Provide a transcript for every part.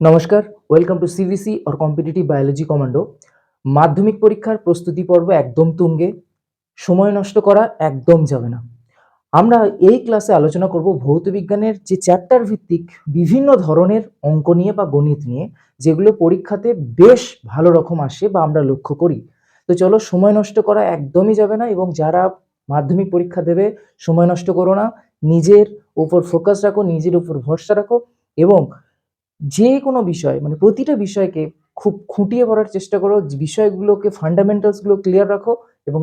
নমস্কার welcome to CVC or competitive biology commando মাধ্যমিক পরীক্ষার প্রস্তুতি পর্ব একদম তুঙ্গে, সময় নষ্ট করা একদম যাবে না। আমরা এই ক্লাসে আলোচনা করব ভৌত বিজ্ঞানের যে চ্যাপ্টার ভিত্তিক বিভিন্ন ধরনের অঙ্ক নিয়ে বা গণিত নিয়ে, যেগুলো পরীক্ষাতে বেশ ভালো রকম আসে বা আমরা লক্ষ্য করি। তো চলো, সময় নষ্ট করা একদমই যাবে না এবং যারা মাধ্যমিক পরীক্ষা দেবে, সময় নষ্ট করো না। নিজের উপর ফোকাস রাখো, নিজের উপর ভরসা রাখো এবং যে কোনো বিষয় মানে প্রতিটা বিষয়কে খুব খুঁটিয়ে পড়ার চেষ্টা করো বিষয়গুলোকে ফান্ডামেন্টালসগুলো ক্লিয়ার রাখো এবং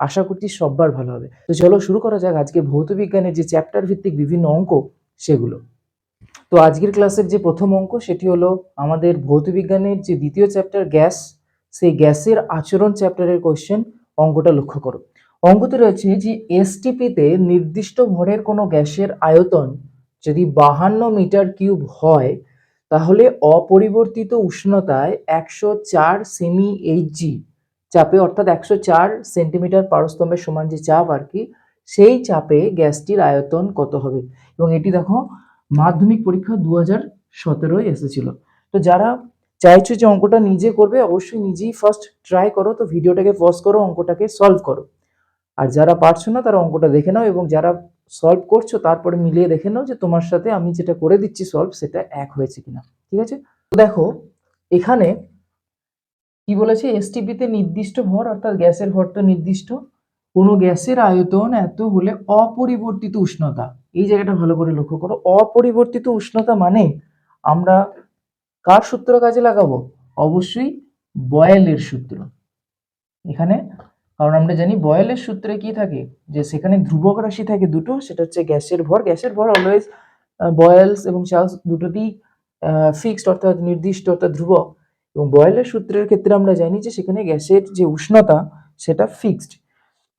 আশা করছি সববার ভালো হবে। তো চলো শুরু করা যাক আজকে ভৌত বিজ্ঞানের যে চ্যাপ্টার ভিত্তিক বিভিন্ন অঙ্ক, সেগুলো। তো আজকের ক্লাসের যে প্রথম অঙ্ক, সেটি হলো আমাদের ভৌত বিজ্ঞানের যে দ্বিতীয় চ্যাপ্টার গ্যাস সেই গ্যাসের আচরণ চ্যাপ্টারের কোয়েশ্চেন অঙ্কটা লক্ষ্য করো। অঙ্কতে রয়েছে যে এসটিপিতে নির্দিষ্ট ভরের কোনো গ্যাসের আয়তন যদি বাহান্ন মিটার কিউব হয় তাহলে অপরিবর্তিত উষ্ণতায় একশো চার সেমি এইচজি চাপে অর্থাৎ একশো চার সেন্টিমিটার পারস্তম্ভের সমান যে চাপ আর কি, সেই চাপে গ্যাসটির আয়তন কত হবে? এবং এটি দেখো, মাধ্যমিক পরীক্ষা দু হাজার সতেরোয় এসেছিল। তো যারা চাইছো যে অঙ্কটা নিজে করবে, অবশ্যই নিজেই ফার্স্ট ট্রাই করো। তো ভিডিওটাকে পজ করো, অঙ্কটাকে সলভ করো। আর যারা পারছ না, তারা অঙ্কটা দেখে নাও এবং যারা সলভ করছ, তারপরে মিলিয়ে দেখে নাও যে তোমার সাথে আমি যেটা করে দিচ্ছি সলভ সেটা এক হয়েছে কিনা, ঠিক আছে? দেখো, এখানে কি বলেছে? এসটিপিতে নির্দিষ্ট ভর, অর্থাৎ গ্যাসের ভর তো নির্দিষ্ট। কোনো গ্যাসের আয়তন এত হলে অপরিবর্তিত উষ্ণতা। এই জায়গাটা ভালো করে লক্ষ্য করো। অপরিবর্তিত উষ্ণতা মানে আমরা কার সূত্র কাজে লাগাবো? অবশ্যই বয়েলের সূত্র। এখানে কারণ আমরা জানি বয়েলের সূত্রে কি থাকে? যে সেখানে ধ্রুবক রাশি থাকে দুটো, সেটা হচ্ছে গ্যাসের ভর। গ্যাসের ভর অলওয়েজ বয়েলস এবং চার্লস দুটোতেই ফিক্সড অর্থাৎ নির্দিষ্ট অর্থাৎ ধ্রুবক। এবং বয়েলের সূত্রের ক্ষেত্রে আমরা জানি যে সেখানে গ্যাসের যে উষ্ণতা, সেটা ফিক্সড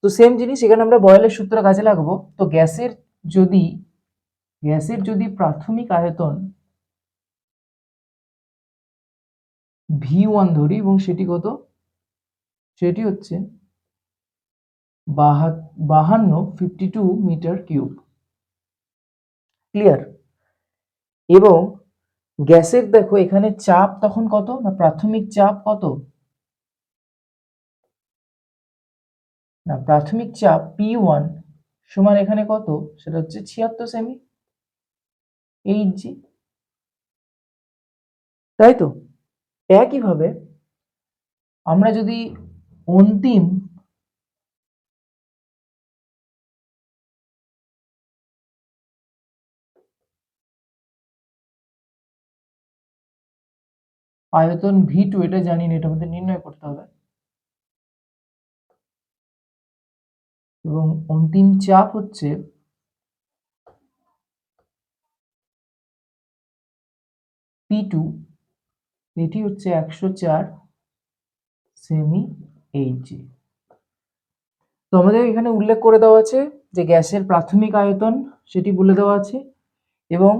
তো সেম জিনিস এখানে আমরা বয়েলের সূত্র কাজে লাগবো। তো গ্যাসের যদি গ্যাসের যদি প্রাথমিক আয়তন ভি ওয়ান ধরি এবং সেটি কত? সেটি হচ্ছে বাহান্ন fifty two metre cube clear এবং গ্যাসের দেখো এখানে চাপ তখন কত? না প্রাথমিক চাপ কত? না, প্রাথমিক চাপ পি ওয়ান সমান এখানে কত? সেটা হচ্ছে ছিয়াত্তর সেমি এইট জি তাই তো? একইভাবে আমরা যদি অন্তিম আয়তন ভি টু এটা জানি না এটা আমাদের নির্ণয় করতে হবে। এবং অন্তিম চাপ হচ্ছে পি টু এটি হচ্ছে একশো চার সেমি এইচজি তো আমাদের এখানে উল্লেখ করে দেওয়া আছে যে গ্যাসের প্রাথমিক আয়তন, সেটি বলে দেওয়া আছে, এবং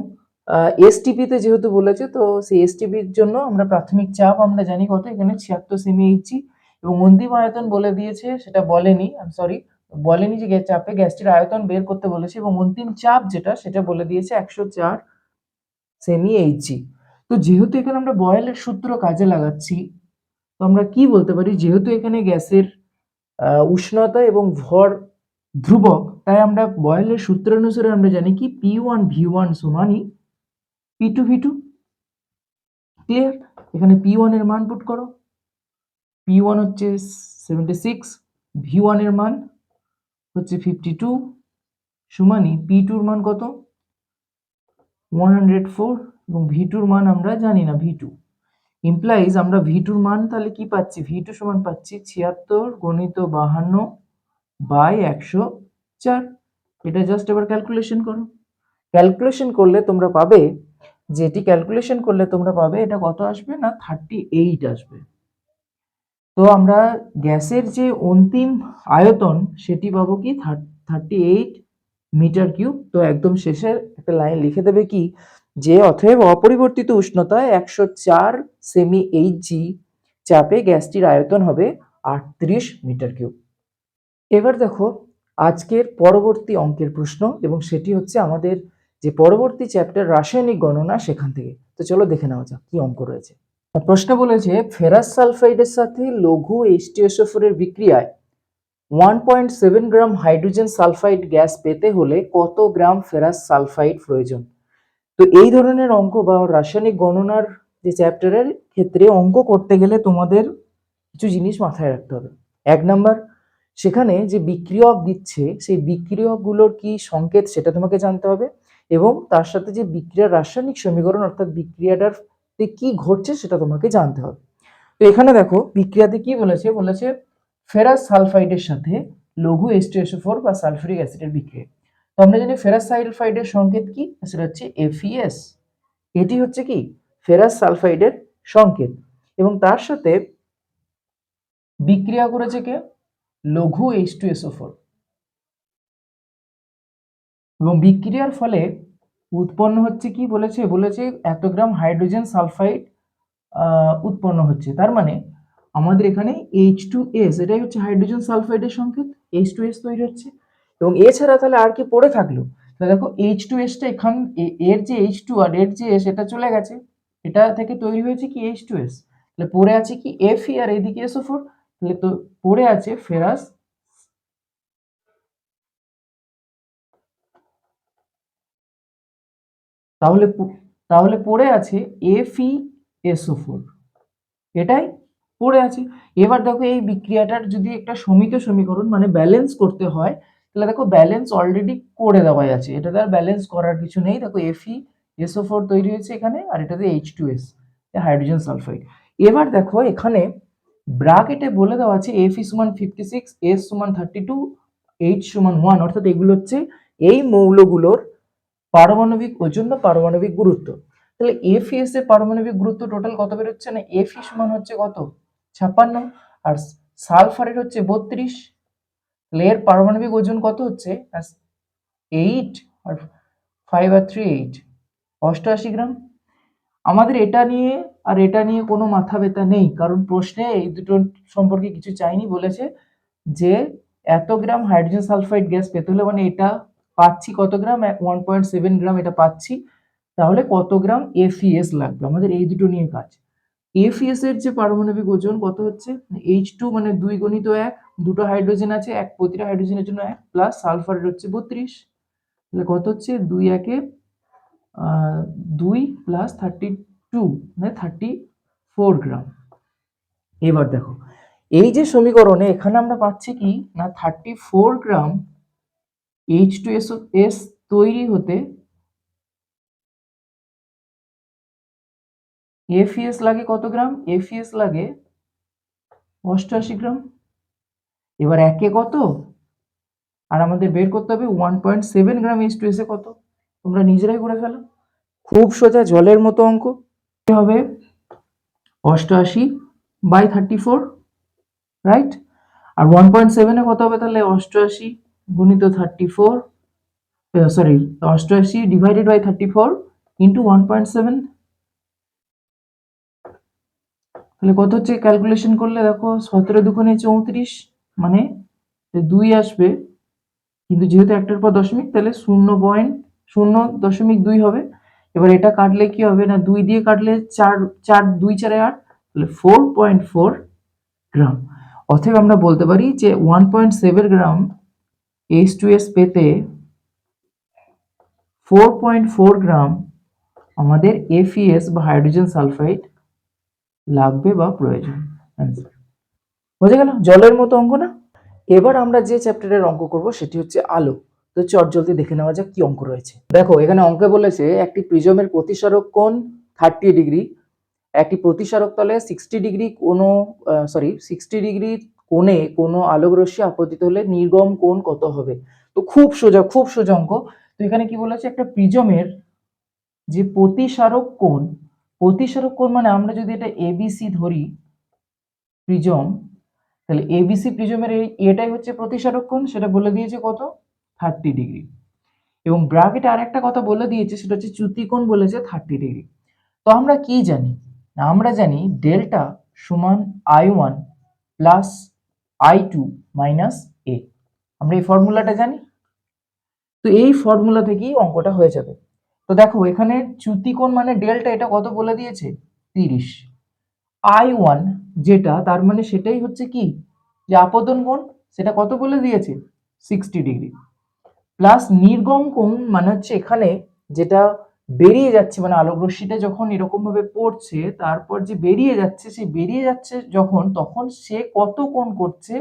এসটিপিতে যেহেতু বলেছে, তো সেই এসটিপির জন্য আমরা প্রাথমিক চাপ, আমরা জানি কত, এখানে ছিয়াত্তর সেমি এইচজি এবং অন্তিম আয়তন বলে দিয়েছে, সেটা বলেনি আমি সরি বলেনি যে চাপে গ্যাসটির আয়তন বের করতে বলেছে এবং অন্তিম চাপ যেটা, সেটা বলে দিয়েছে একশো চার সেমি এইচজি তো যেহেতু এখানে আমরা বয়েলের সূত্র কাজে লাগাচ্ছি, তো আমরা কি বলতে পারি? যেহেতু এখানে গ্যাসের উষ্ণতা এবং ভর ধ্রুবক, তাই আমরা বয়েলের সূত্র অনুসারে আমরা জানি কি? P one V one সমানই P two V two clear এখানে পি ওয়ানের মান পুট করো। পি ওয়ান হচ্ছে সেভেন্টি সিক্স ভি ওয়ানের মান হচ্ছে ফিফটি টু সমানই পি টুর মান কত? ওয়ান হান্ড্রেড ফোর এবং ভি টুর মান আমরা জানি না ভি টু ইমপ্লাইজ আমরা ভি টুর মান তাহলে কি পাচ্ছি? ভি টু সমান পাচ্ছি ছিয়াত্তর গণিত বাহান্ন বাই একশো চার। এটা জাস্ট এবার ক্যালকুলেশন করো। ক্যালকুলেশন করলে তোমরা পাবে যে এটি ক্যালকুলেশন করলে তোমরা পাবে, এটা কত আসবে না? থার্টি এইট আসবে। তো আমরা গ্যাসের যে অন্তিম আয়তন, সেটি পাবো কি? থার্টি এইট মিটার কিউব তো একদম শেষের একটা লাইন লিখে দেবে কি? যে অতএব অপরিবর্তিত উষ্ণতায় একশো চার সেমি এইচজি চাপে গ্যাসটির আয়তন হবে আটত্রিশ মিটার কিউব এবার দেখো, আজকের পরবর্তী অঙ্কের প্রশ্ন, এবং সেটি হচ্ছে আমাদের যে পরবর্তী চ্যাপ্টার রাসায়নিক গণনা সেখান থেকে। তো চলো দেখে নেওয়া যাক, কি অঙ্ক রয়েছে। প্রশ্ন বলেছে ফেরাস সালফাইডের সাথে লঘু এইচটিএসও এর বিক্রিয়ায় one point seven gram hydrogen sulphide gas পেতে হলে কত গ্রাম ফেরাস সালফাইড প্রয়োজন? তো এই ধরনের অঙ্ক বা রাসায়নিক গণনার যে চ্যাপ্টারের ক্ষেত্রে অঙ্ক করতে গেলে তোমাদের কিছু জিনিস মাথায় রাখতে হবে। এক নাম্বার, সেখানে যে বিক্রিয়ক দিচ্ছে, সেই বিক্রিয়কগুলোর কি সংকেত সেটা তোমাকে জানতে হবে। এবং তার সাথে যে বিক্রিয়ার রাসায়নিক সমীকরণ অর্থাৎ বিক্রিয়াটার কি ঘটছে সেটা তোমাকে জানতে হবে। তো এখানে দেখো, বিক্রিয়াতে কি বলেছে? বলেছে ফেরাস সালফাইডের সাথে লঘু এস্টিএসও ফোর বা সালফিউরিক অ্যাসিডের বিক্রিয়া। তো আমরা জানি ফেরাস সালফাইডের সংকেত কি? সেটা হচ্ছে এফইএস এটি হচ্ছে কি? ফেরাস সালফাইডের সংকেত। এবং তার সাথে বিক্রিয়া করেছে কে? লঘু এইচ টু এসও ফোর এবং বিক্রিয়ার ফলে উৎপন্ন হচ্ছে কি বলেছে? বলেছে এত গ্রাম হাইড্রোজেন সালফাইড উৎপন্ন হচ্ছে। তার মানে আমাদের এখানে এইচ টু এস এটাই হচ্ছে হাইড্রোজেন সালফাইডের সংকেত এইচ টু এস তৈরি হচ্ছে। এবং এছাড়া তাহলে আর কি পড়ে থাকল? তাহলে দেখো এইচ টু এসটা এখান এর যে এইচ টু আর এর যে এস এটা চলে গেছে। এটা থেকে তৈরি হয়েছে কি এইচ টু এস তাহলে পড়ে আছে কি এফ ই আর এদিকে এসও ফোর তাহলে তো পড়ে আছে ফেরাস তাহলে তাহলে পড়ে আছে এফই এসও ফোর এটাই পড়ে আছে। এবার দেখো এই বিক্রিয়াটার যদি একটা সমিত সমীকরণ মানে ব্যালেন্স করতে হয়, তাহলে দেখো ব্যালেন্স অলরেডি করে দেওয়া আছে। এটাতে আর ব্যালেন্স করার কিছু নেই। দেখো এফই এসও ফোর তৈরি হয়েছে এখানে, আর এটাতে H two S hydrogen sulphide এবার দেখো এখানে ব্রাকেটে বলে দেওয়া আছে এফ ই সমান ফিফটি সিক্স এস সমান থার্টি টু এইচ সমান ওয়ান অর্থাৎ এগুলো হচ্ছে এই মৌলগুলোর পারমাণবিক ওজন বা পারমাণবিক গুরুত্ব? তাহলে এফ এস এর পারমাণবিক গুরুত্ব টোটাল কত বেরোচ্ছে? না এফ ই সমান হচ্ছে কত? ছাপ্পান্ন। আর সালফারের হচ্ছে বত্রিশ। তাহলে এর পারমাণবিক ওজন কত হচ্ছে? এইট আর ফাইভ আর থ্রি এইট অষ্টআশি গ্রাম। আমাদের এটা নিয়ে আর এটা নিয়ে কোনো মাথা ব্যথা নেই। কারণ প্রশ্নে এই দুটো সম্পর্কে কিছু চাইনি, বলেছে যে এত গ্রাম হাইড্রোজেন সালফাইড গ্যাস পেতে হলে মানে এটা পাচ্ছি কত gram? One point seven gram এটা পাচ্ছি। তাহলে কত গ্রাম এফইএস লাগবে? আমাদের এই দুটো নিয়ে কাজ। এফইএস এর যে পারমাণবিক ওজন কত হচ্ছে? এইচ টু মানে দুই গণিত এক, দুটো হাইড্রোজেন আছে, এক প্রতিটা হাইড্রোজেনের জন্য এক প্লাস সালফারের হচ্ছে বত্রিশ। তাহলে কত হচ্ছে? দুই একে দুই প্লাস থার্টি টু মানে থার্টি ফোর গ্রাম। এবার দেখো, এই যে সমীকরণে এখানে আমরা পাচ্ছি কি? না thirty four gram H two S S তৈরি হতে এফিএস লাগে কত গ্রাম? এফিএস লাগে অষ্টআশি গ্রাম। এবার একে কত? আর আমাদের বের করতে হবে one point seven gram H two এসে কত? তোমরা নিজেরাই করে ফেলো। খুব সোজা জলের মতো অঙ্ক। হবে? অষ্টআশি বাই থার্টি ফোর রাইট আর ওয়ান পয়েন্ট সেভেনে কত হবে তাহলে? অষ্টআশি গুণিত থার্টি ফোর সরি অষ্টআশি divided by thirty four into one point seven তাহলে কত হচ্ছে? ক্যালকুলেশন করলে দেখো, সতেরো দুগুণে চৌত্রিশ মানে দুই আসবে, কিন্তু যেহেতু একটার পর দশমিক, তাহলে শূন্য পয়েন্ট শূন্য দশমিক দুই হবে। এবার এটা কাটলে কি হবে না? দুই দিয়ে কাটলে চার চার, দুই, চারে আট, তাহলে ফোর পয়েন্ট ফোর গ্রাম অতএব আমরা বলতে পারি যে one point seven gram H two S পেতে ফোর পয়েন্ট ফোর গ্রাম আমাদের এফইএস বা হাইড্রোজেন সালফাইড লাগবে বা প্রয়োজন। বোঝা গেল জলের মতো অঙ্ক না? এবার আমরা যে চ্যাপ্টারের অঙ্ক করব সেটি হচ্ছে আলো। তো চট জলদি দেখে নেওয়া যাক কি অঙ্ক রয়েছে। দেখো, এখানে অঙ্কে বলেছে একটি প্রিজমের প্রতিসারক কোণ থার্টি ডিগ্রি একটি প্রতিসারক তলে সিক্সটি ডিগ্রি কোনো সরি সিক্সটি ডিগ্রি কোণে কোনো আলোক রশ্মি আপতিত হলে নির্গম কোণ কত হবে? তো খুব সোজা খুব সোজা অঙ্ক। তো এখানে কি বলেছে? একটা প্রিজমের যে প্রতিসারক কোণ প্রতিসারক কোণ মানে আমরা যদি এটা এবিসি ধরি প্রিজম, তাহলে এবিসি প্রিজমের এই এটাই হচ্ছে প্রতিসারক কোণ, সেটা বলে দিয়েছে কত? Thirty degree. এবং ব্রাকেটে আরেকটা কথা বলে দিয়েছে, সেটা হচ্ছে চ্যুতি কোণ বলেছে থার্টি ডিগ্রি। তো আমরা কি জানি? আমরা জানি ডেল্টা সমান I one plus I two minus A আমরা এই ফর্মুলাটা জানি? তো এই ফর্মুলা থেকেই অঙ্কটা হয়ে যাবে। তো দেখো, এখানে চ্যুতিকোণ মানে ডেল্টা, এটা কত বলে দিয়েছে? তিরিশ। আই ওয়ান যেটা, তার মানে সেটাই হচ্ছে কি? যে আপতন কোণ, সেটা কত বলে দিয়েছে? সিক্সটি ডিগ্রি প্লাস নির্গম কোণ মানে হচ্ছে এখানে যেটা বেরিয়ে যাচ্ছে মানে আলোক রশ্মিটা যখন এরকম ভাবে পড়ছে, তারপর যে বেরিয়ে যাচ্ছে, সেই বেরিয়ে যাচ্ছে যখন, তখন সে কত কোণ করছে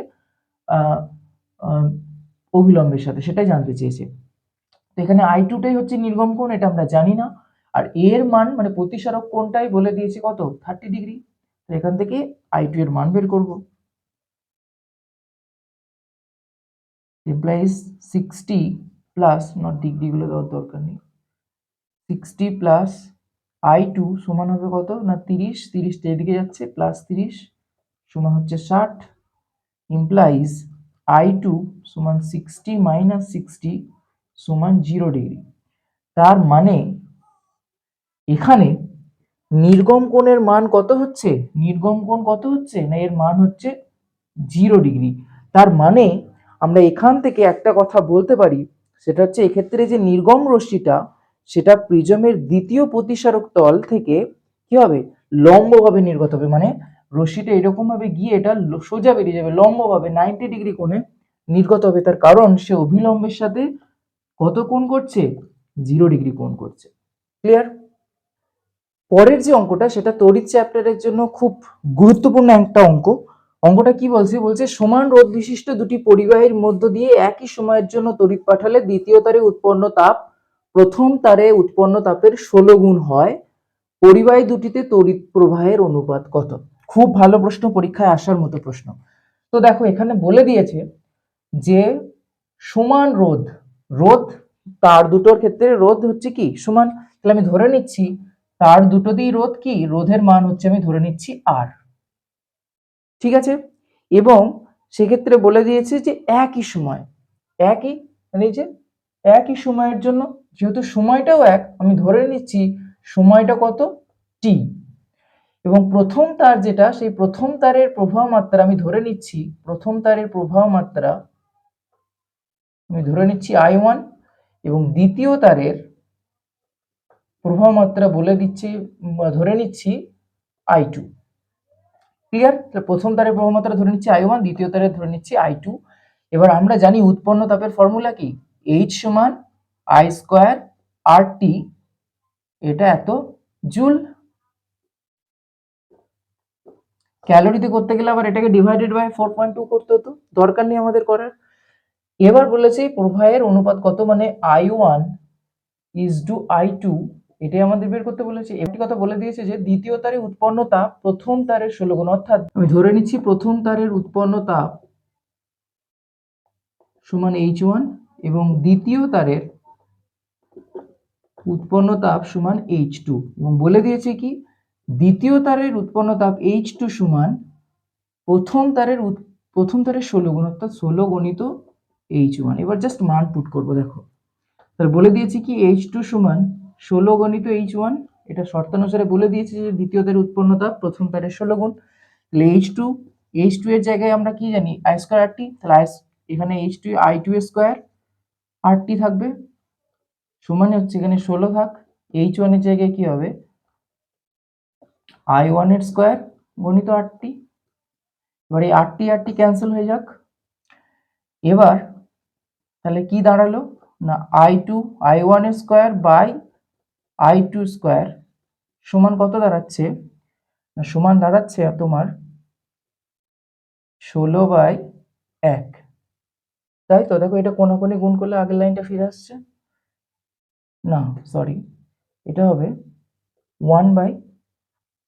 অবিলম্বের সাথে, সেটাই জানতে চেয়েছে। তো এখানে আই টুটাই হচ্ছে নির্গম কোণ, এটা আমরা জানি না। আর এর মান মানে প্রতিসারক কোণটাই বলে দিয়েছে কত? থার্টি ডিগ্রি তো এখান থেকে আই টু এর মান বের করব। Implies সিক্সটি প্লাস নট ডিগ্রিগুলো দেওয়ার দরকার নেই। সিক্সটি প্লাস আই টু সমান হবে কত? না, তিরিশ তিরিশটা এদিকে যাচ্ছে প্লাস তিরিশ সমান হচ্ছে ষাট ইমপ্লাইজ আই টু সমান সিক্সটি মাইনাস সিক্সটি সমান জিরো ডিগ্রি তার মানে এখানে নির্গম কোণের মান কত হচ্ছে? নির্গম কোণ কত হচ্ছে? না, এর মান হচ্ছে জিরো ডিগ্রি তার মানে আমরা এখান থেকে একটা কথা বলতে পারি, সেটা হচ্ছে এক্ষেত্রে যে নির্গম রশ্মিটা সেটা প্রিজমের দ্বিতীয় প্রতিসারক তল থেকে কি হবে? লম্বভাবে নির্গত হবে। মানে রশ্মিটা এরকম ভাবে গিয়ে এটা সোজা বেরিয়ে যাবে, লম্বভাবে নাইনটি ডিগ্রি কোণে নির্গত হবে। তার কারণ সে অভিলম্বের সাথে কত কোণ করছে? জিরো ডিগ্রি কোণ করছে। ক্লিয়ার পরের যে অঙ্কটা, সেটা তড়িৎ চ্যাপ্টারের জন্য খুব গুরুত্বপূর্ণ একটা অঙ্ক। অঙ্কটা কি বলছে? বলছে সমান রোধ বিশিষ্ট দুটি পরিবাহীর মধ্য দিয়ে একই সময়ের জন্য তড়িৎ পাঠালে দ্বিতীয় তারে উৎপন্ন তাপ প্রথম তারে উৎপন্ন তাপের ষোলো গুণ হয়, পরিবাহী দুটিতে তড়িৎ প্রবাহের অনুপাত কত? খুব ভালো প্রশ্ন, পরীক্ষায় আসার মতো প্রশ্ন। তো দেখো, এখানে বলে দিয়েছে যে সমান রোধ রোধ তার দুটোর ক্ষেত্রে রোধ হচ্ছে কি? সমান, তাহলে আমি ধরে নিচ্ছি তার দুটোতেই রোধ কি? রোধের মান হচ্ছে আমি ধরে নিচ্ছি আর ঠিক আছে? এবং সেক্ষেত্রে বলে দিয়েছে যে একই সময়, একই মানে যে একই সময়ের জন্য যেহেতু সময়টাও এক, আমি ধরে নিচ্ছি সময়টা কত? টি এবং প্রথম তার যেটা, সেই প্রথম তারের প্রবাহ মাত্রা আমি ধরে নিচ্ছি, প্রথম তারের প্রবাহ মাত্রা আমি ধরে নিচ্ছি আই ওয়ান এবং দ্বিতীয় তারের প্রবাহ মাত্রা বলে দিচ্ছি ধরে নিচ্ছি আই টু ক্লিয়ার প্রথম তারের প্রবাহ মাত্রা ধরে নিচ্ছি আই ওয়ান দ্বিতীয় তারের ধরে নিচ্ছি আই টু এবার আমরা জানি উৎপন্ন তাপের ফর্মুলা কি? এইচ সমান আই স্কোয়ার আর টি এটা এত জুল। ক্যালোরিতে করতে গেলে আবার এটাকে divided by four point two করতে হতো, দরকার নেই আমাদের করার। এবার বলেছে প্রবাহের অনুপাত কত মানে I one is to I two এটাই আমাদের বের করতে বলেছে। একটি কথা বলে দিয়েছে যে দ্বিতীয় তারে উৎপন্ন তাপ প্রথম তারের ষোলো গুণ, অর্থাৎ আমি ধরে নিচ্ছি প্রথম তারের উৎপন্ন তাপ সমান এইচ ওয়ান এবং দ্বিতীয় তারের উৎপন্ন তাপ সমান এইচ টু এবং বলে দিয়েছে কি? দ্বিতীয় তারের উৎপন্ন তাপ এইচ টু সমান প্রথম তারের প্রথম তারের ষোলো গুণ অর্থাৎ ষোলো গণিত এইচ ওয়ান এবার জাস্ট মান পুট করব, দেখো। তাহলে বলে দিয়েছি কি? এইচ টু সমান ষোলো গণিত এইচ ওয়ান এটা শর্তানুসারে বলে দিয়েছে যে দ্বিতীয় তারের উৎপন্ন তাপ প্রথম তারের ষোলো গুণ। তাহলে এইচ টু এইচ টু এর জায়গায় আমরা কি জানি? আই স্কোয়ার আর টি তাহলে আই এখানে H two I two square R T থাকবে। সমানে হচ্ছে এখানে ষোলো থাক এইচ ওয়ানের জায়গায় কি হবে? আই ওয়ানের স্কোয়ার গণিত আটটি এবার এই আটটি আটটি ক্যান্সেল হয়ে যাক। এবার তাহলে কি দাঁড়াল? না আই টু আই ওয়ানের square by I two square সমান কত দাঁড়াচ্ছে? না, সমান দাঁড়াচ্ছে তোমার ষোলো বাই এক। তাই তো? দেখো এটা কোনাকুনি গুণ করলে আগের লাইনটা ফিরে আসছে। না সরি এটা হবে ওয়ান বাই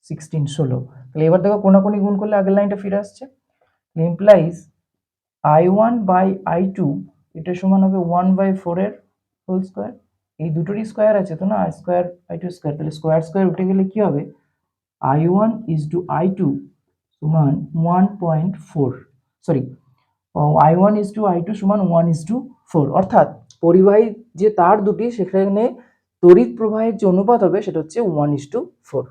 সিক্সটিন ষোলো। তাহলে এবার দেখো কোনাকুনি গুণ করলে আগের লাইনটা ফিরে আসছে। Implies I one by I two এটা সমান হবে ওয়ান বাই ফোরের হোল স্কোয়ার এই দুটোরই স্কোয়ার আছে তো না I square I two square তাহলে স্কোয়ার স্কোয়ার উঠে গেলে কী হবে? I one is to I two সমান one point four sorry I one is to I two সমান ওয়ান ইজ টু ফোর অর্থাৎ পরিবাহী যে তার দুটি, সেখানে তড়িৎ প্রবাহের যে অনুপাত হবে, সেটা হচ্ছে ওয়ান ইজ টু ফোর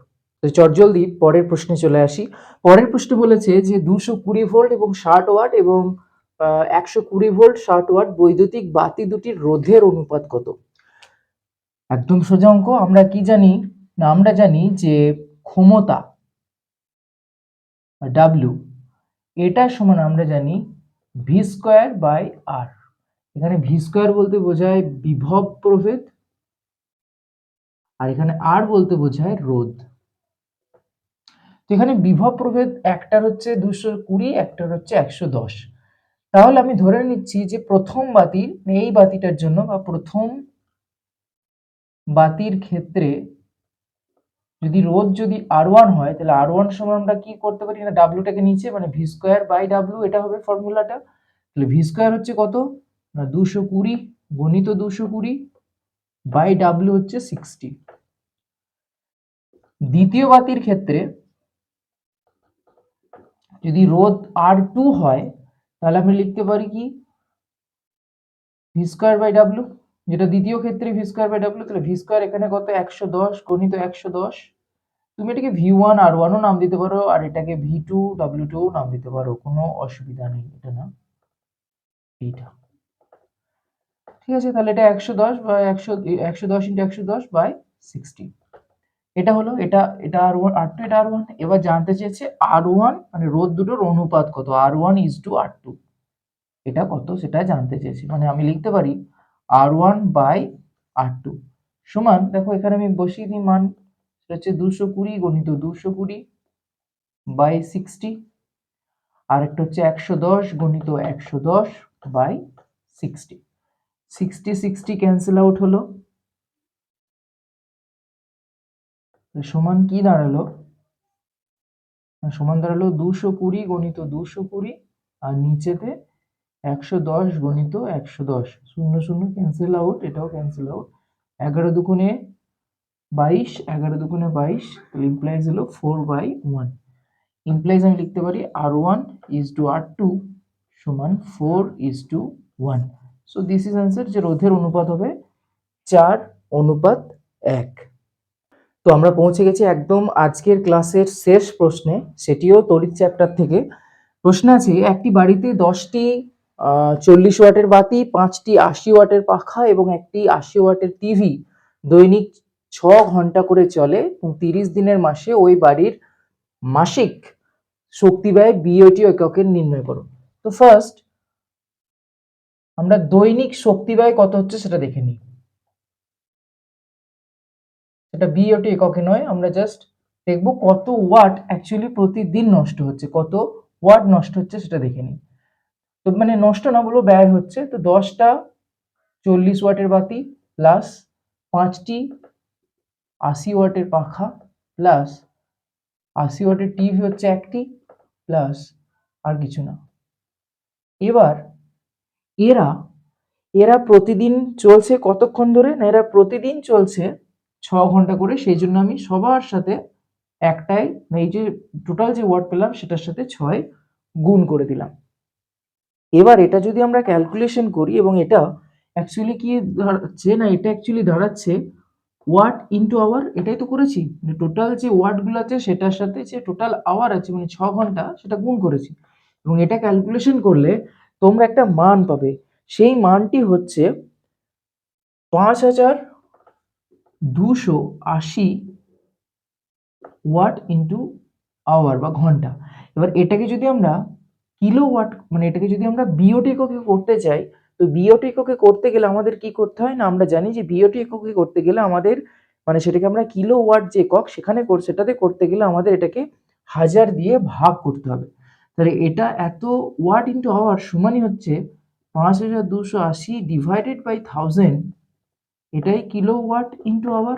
তো চটজলদি পরের প্রশ্নে চলে আসি। পরের প্রশ্নে বলেছে যে দুশো কুড়ি ভোল্ট এবং ষাট ওয়াট এবং একশো কুড়ি ভোল্ট, ষাট ওয়াট বৈদ্যুতিক বাতি দুটির রোধের অনুপাত কত? একদম সোজা অঙ্ক। আমরা কি জানি? না, আমরা জানি যে ক্ষমতা ডাব্লিউ এটা সমান আমরা জানি ভি স্কোয়ার বাই আর এখানে ভি স্কোয়ার বলতে বোঝায় বিভব প্রভেদ, আর এখানে আর বলতে বোঝায় রোধ। তো এখানে বিভব প্রভেদ একটার হচ্ছে দুশো কুড়ি, একটার হচ্ছে একশো দশ। তাহলে আমি ধরে নিচ্ছি যে প্রথম বাতির, এই বাতিটার জন্য বা প্রথম বাতির ক্ষেত্রে যদি রোধ যদি আর ওয়ান হয়, তাহলে আর ওয়ান সমান আমরা কি করতে পারি? না ডাব্লুটাকে নিচে মানে ভি স্কোয়ার বাই ডাব্লু এটা হবে ফর্মুলাটা তাহলে ভি স্কোয়ার হচ্ছে কত? না, দুশো কুড়ি গণিত দুশো কুড়ি বাই ডাব্লু হচ্ছে সিক্সটি দ্বিতীয় বাতির ক্ষেত্রে যদি রোধ আর টু হয়, তাহলে আমি লিখতে পারি কি? ভি স্কোয়ার বাই ডাব্লু যেটা দ্বিতীয় ক্ষেত্রে ভি স্কোয়ার বাই ডাব্লু তাহলে ভি স্কোয়ার এখানে কত? একশো দশ গণিত একশো দশ। তুমি এটাকে ভি ওয়ান আর ওয়ানও নাম দিতে পারো, আর এটাকে ভি টু ডাব্লিউ টু নাম দিতে পারো, কোনো অসুবিধা নেই এটা না। এইটা। ঠিক আছে, তাহলে এটা একশো দশ বা একশো একশো দশ ইন্টু একশো দশ বাই সিক্সটি এটা হলো, এটা এটা আর ওয়ান আর টু এটা আর ওয়ান এবার জানতে চেয়েছে আর ওয়ান মানে রোদ দুটোর অনুপাত কত? R one is to R two এটা কত? সেটা জানতে চেয়েছি। মানে আমি লিখতে পারি R one by R two সমান, দেখো এখানে আমি বসিয়ে দিই মান, সেটা হচ্ছে দুশো কুড়ি গণিত দুশো কুড়ি বাই সিক্সটি আর একটা হচ্ছে একশো দশ গণিত একশো দশ by sixty sixty sixty cancel out হলো। সমান কি দাঁড়াল? সমান দাঁড়াল দুশো কুড়ি গণিত দুশো কুড়ি, আর নিচেতে একশো দশ গণিত একশো দশ। শূন্য শূন্য ক্যান্সেল আউট এটাও ক্যান্সেল আউট এগারো দুগুণে বাইশ, এগারো দুগুণে বাইশ, তাহলে ইমপ্লাইজ হলো ফোর বাই ওয়ান ইমপ্লাইজ আমি লিখতে পারি R one is to R two সমান four is to one so this is answer যে রোধের অনুপাত হবে চার, অনুপাত এক। তো আমরা পৌঁছে গেছি একদম আজকের ক্লাসের শেষ প্রশ্নে, সেটিও তড়িৎ চ্যাপ্টার থেকে। প্রশ্ন আছে, একটি বাড়িতে দশটি চল্লিশ ওয়াটের বাতি, পাঁচটি আশি ওয়াটের পাখা এবং একটি আশি ওয়াটের টিভি দৈনিক ছ ঘণ্টা করে চলে এবং তিরিশ দিনের মাসে ওই বাড়ির মাসিক শক্তি ব্যয় বিওটি এককের নির্ণয় করো তো ফার্স্ট আমরা দৈনিক শক্তি ব্যয় কত হচ্ছে সেটা দেখে নিই। সেটা বিওটি এককে নয়, আমরা জাস্ট দেখব কত ওয়াট অ্যাকচুয়ালি প্রতিদিন নষ্ট হচ্ছে, কত ওয়াট নষ্ট হচ্ছে সেটা দেখে নিই। তো মানে নষ্ট না বলব ব্যয় হচ্ছে। তো দশটা চল্লিশ ওয়াটের বাতি প্লাস পাঁচটি আশি ওয়াটের পাখা প্লাস আশি ওয়াটের টিভি হচ্ছে একটি প্লাস আর কিছু না। এবার এরা এরা প্রতিদিন চলছে কতক্ষণ ধরে? না, এরা প্রতিদিন চলছে ছ ঘণ্টা করে। সেই জন্য আমি সবার সাথে একটাই এই যে টোটাল যে ওয়ার্ড পেলাম সেটার সাথে ছয় গুণ করে দিলাম। এবার এটা যদি আমরা ক্যালকুলেশন করি এবং এটা অ্যাকচুয়ালি কি দাঁড়াচ্ছে না, এটা অ্যাকচুয়ালি দাঁড়াচ্ছে ওয়াট ইন্টু আওয়ার এটাই তো করেছি। মানে টোটাল যে ওয়াটগুলো আছে সেটার সাথে যে টোটাল আওয়ার আছে মানে ছ ঘণ্টা, সেটা গুণ করেছি। এবং এটা ক্যালকুলেশন করলে তোমরা একটা মান পাবে। সেই মানটি হচ্ছে পাঁচ হাজার দুশো আশি ওয়াট ইন্টু আওয়ার বা ঘণ্টা। এবার এটাকে যদি আমরা কিলো ওয়াট মানে এটাকে যদি আমরা বিওটি এককে করতে চাই, তো বিওটি এককে করতে গেলে আমাদের কি করতে হয় না? আমরা জানি যে বিওটি এককে করতে গেলে আমাদের মানে সেটাকে আমরা কিলো ওয়াট যে একক সেখানে সেটাতে করতে গেলে আমাদের এটাকে হাজার দিয়ে ভাগ করতে হবে। তাহলে এটা এত ওয়াট ইন্টু আওয়ার সমানই হচ্ছে পাঁচ হাজার দুশো আশি ডিভাইডেড বাই থাউজেন্ড এটাই কিলো ওয়াট ইন্টু আওয়ার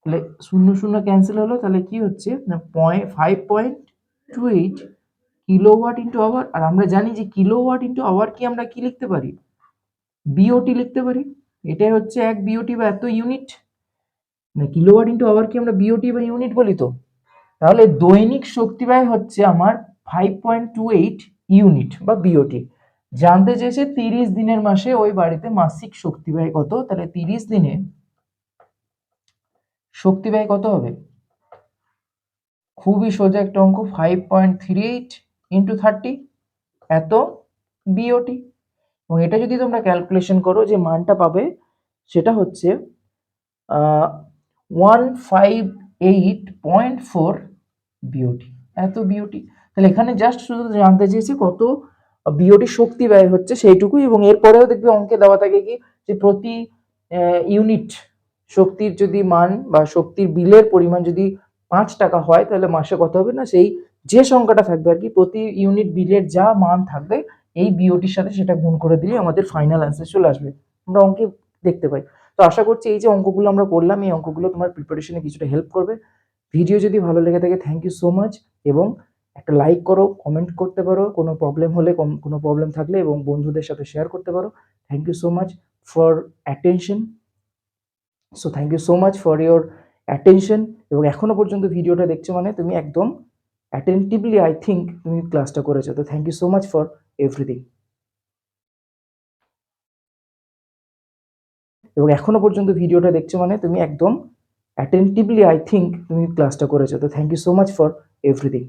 তাহলে শূন্য শূন্য ক্যান্সেল হলো, তাহলে কি হচ্ছে? না point five point two eight kilowatt into hour আর আমরা জানি যে কিলো ওয়াট ইন্টু আওয়ার কি আমরা কি লিখতে পারি? বিওটি লিখতে পারি। এটাই হচ্ছে এক বিওটি বা এত ইউনিট না কিলো ওয়াট ইন্টু আওয়ার কি আমরা বিওটি বা ইউনিট বলি তো? তাহলে দৈনিক শক্তি ব্যয় হচ্ছে আমার five point two eight unit বা বিওটি জানতে চেয়েছে তিরিশ দিনের মাসে ওই বাড়িতে মাসিক শক্তি ব্যয় কত? তাহলে তিরিশ দিনে শক্তি ব্যয় কত হবে? খুবই সোজা একটা অঙ্ক five point three eight into thirty এত বিওটি এবং এটা যদি তোমরা ক্যালকুলেশন করো যে মানটা পাবে, সেটা হচ্ছে one five eight point four BOT এত বিওটি তাহলে এখানে জাস্ট শুধু জানতে চেয়েছি কত বিওটি শক্তি ব্যয় হচ্ছে সেইটুকুই এবং এরপরেও দেখবে অঙ্কে দেওয়া থাকে কি যে প্রতি ইউনিট শক্তির যদি মান বা শক্তির বিলের পরিমাণ যদি পাঁচ টাকা হয়, তাহলে মাসে কত হবে না? সেই যে সংখ্যাটা থাকবে আর কি, প্রতি ইউনিট বিলের যা মান থাকবে, এই বিওটির সাথে সেটা গুণ করে দিলে আমাদের ফাইনাল অ্যান্সার চলে আসবে। আমরা অঙ্কে দেখতে পাই। তো আশা করছি এই যে অঙ্কগুলো আমরা করলাম, এই অঙ্কগুলো তোমার প্রিপারেশনে কিছুটা হেল্প করবে। ভিডিও যদি ভালো লেগে থাকে থ্যাংক ইউ সো মাচ এবং একটা লাইক করো কমেন্ট করতে পারো, কোনো প্রবলেম হলে কোনো প্রবলেম থাকলে এবং বন্ধুদের সাথে শেয়ার করতে পারো। Thank you so much for attention so thank you so much for your attention এবং এখনও পর্যন্ত ভিডিওটা দেখছ মানে তুমি একদম অ্যাটেন্টিভলি আই থিঙ্ক তুমি ক্লাসটা করেছ, তো thank you so much for everything এবং এখনও পর্যন্ত ভিডিওটা দেখছ মানে তুমি একদম অ্যাটেন্টিভলি আই থিঙ্ক তুমি ক্লাসটা করেছ, তো thank you so much for everything